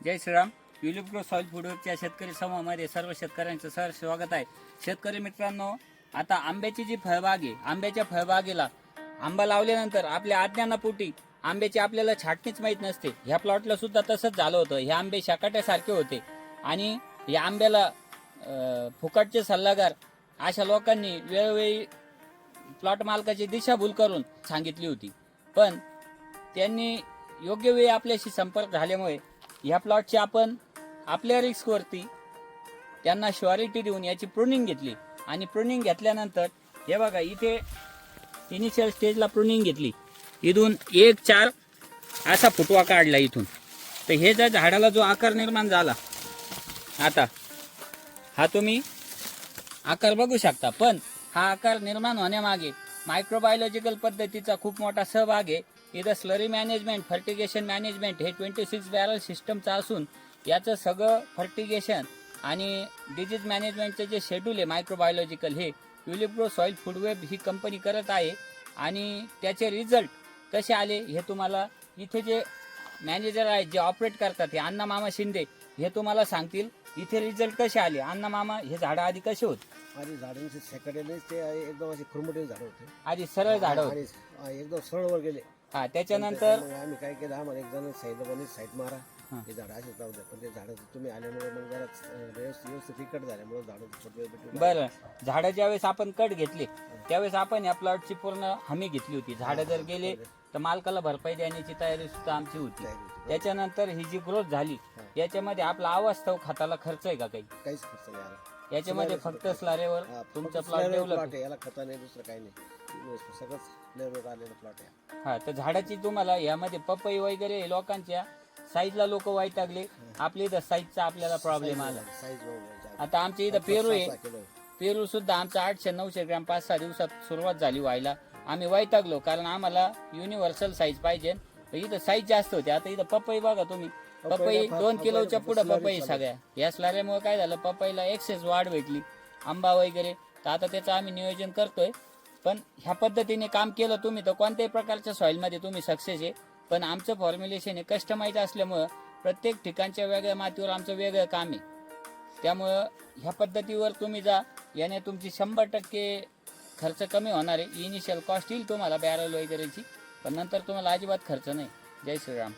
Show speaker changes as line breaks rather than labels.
जय Shriram. Tulip grow soil फूडवरच्या शेतकरी समूहामध्ये सर्व शेतकऱ्यांचं सर स्वागत आहे. शेतकरी मित्रांनो आता आंब्याची जी फळबाग आहे आंब्याच्या फळबागेला आंबा लावल्यानंतर आपल्या अज्ञानापोटी आंब्याची आपल्याला छाटणीच माहीत नसते. ह्या प्लॉटला सुद्धा तसंच झालं होतं. हे आंबे शाकाट्यासारखे होते. आणि या आंब्याला फुकटचे सल्लागार अशा लोकांनी वेळोवेळी प्लॉट मालकाची दिशाभूल करून सांगितली होती. पण त्यांनी योग्य वेळी आपल्याशी संपर्क झाल्यामुळे ह्या प्लॉटची आपण आपल्या रिस्कवरती त्यांना श्युअरिटी देऊन याची प्रुनिंग घेतली. आणि प्रुनिंग घेतल्यानंतर हे बघा इथे इनिशियल स्टेजला प्रुनिंग घेतली. इथून एक चार असा फुटवा काढला इथून. तर हे जर झाडाला जो आकार निर्माण झाला आता हा तुम्ही आकार बघू शकता. पण हा आकार निर्माण होण्यामागे मायक्रोबायोलॉजिकल पद्धतीचा खूप मोठा सहभाग आहे. इथं स्लरी मॅनेजमेंट फर्टिगेशन मॅनेजमेंट हे ट्वेंटी सिक्स बॅरल सिस्टमचं असून याचं सगळं फर्टिगेशन आणि डिजीज मॅनेजमेंटचं जे शेड्यूल आहे मायक्रोबायोलॉजिकल हे युलिप्रो सॉईल फूडवेब ही कंपनी करत आहे आणि त्याचे रिझल्ट कसे आले हे तुम्हाला इथे जे मॅनेजर आहेत जे ऑपरेट करतात हे अण्णा मामा शिंदे हे तुम्हाला सांगतील. इथे रिझल्ट कसे आले? अण्णा मामा हे झाडं आधी कसे होते?
आणि झाडांचे सेकंडरीच ते एकदम असे खुरमुटे झाड होते.
आधी सरळ झाडं होते.
आणि एकदम सरळवर गेले.
हा त्याच्यानंतर
आम्ही काय केलं आम्हाला एक जण साईड साईड मारा
हा.
हे झाड असे जाऊ द्या पण ते झाड तुम्ही आल्यामुळे मग जरा फिकट झाल्यामुळे झाड
बरं. झाडं ज्यावेळेस आपण कट घेतले त्यावेळेस आपण या प्लॉटची पूर्ण हमी घेतली होती. झाडं जर गेले तर मालकाला भरपाई देण्याची तयारी सुद्धा आमची होती. त्याच्यानंतर ही जी ग्रोथ झाली याच्यामध्ये आपला अवास्तव खताला खर्च आहे का काही?
काहीच खर्च नाही आला
याच्यामध्ये फक्त स्लारेवर तुमचं प्लॉट डेव्हलप
याला खता नाही दुसरं काही नाही. सगळंच आलेलं प्लॉट आहे.
हा तर झाडाची तुम्हाला यामध्ये पपई वगैरे लोकांच्या साईजला लोक वैतागले आपल्या इथं साईजचा आपल्याला प्रॉब्लेम आला.
साईज
आता आमच्या इथं पेरू आहे. पेरू सुद्धा आमचा आठशे नऊशे ग्रॅम पाच सहा दिवसात सुरुवात झाली व्हायला. आम्ही वैतागलो कारण आम्हाला युनिव्हर्सल साईज पाहिजे. इथं साईज जास्त होते. आता इथं पपई बघा तुम्ही. पपई दोन किलोच्या पुढे पपई. सगळ्या. या स्लाऱ्यामुळे काय झालं? पपईला एक्सेस वाढ भेटली. आंबा वगैरे. तर आता त्याचं आम्ही नियोजन करतोय. पण ह्या पद्धतीने काम केलं तुम्ही तर कोणत्याही प्रकारच्या सॉईलमध्ये तुम्ही सक्सेस आहे. पण आमचं फॉर्म्युलेशन हे कस्टमाइज असल्यामुळं प्रत्येक ठिकाणच्या वेगळ्या मातीवर आमचं वेगळं काम आहे. त्यामुळं ह्या पद्धतीवर तुम्ही जा. याने तुमची शंभर टक्के खर्च कमी होणार आहे. इनिशियल कॉस्ट येईल तुम्हाला बॅरल वगैरेची. पण नंतर तुम्हाला अजिबात खर्च नाही. जय श्रीराम.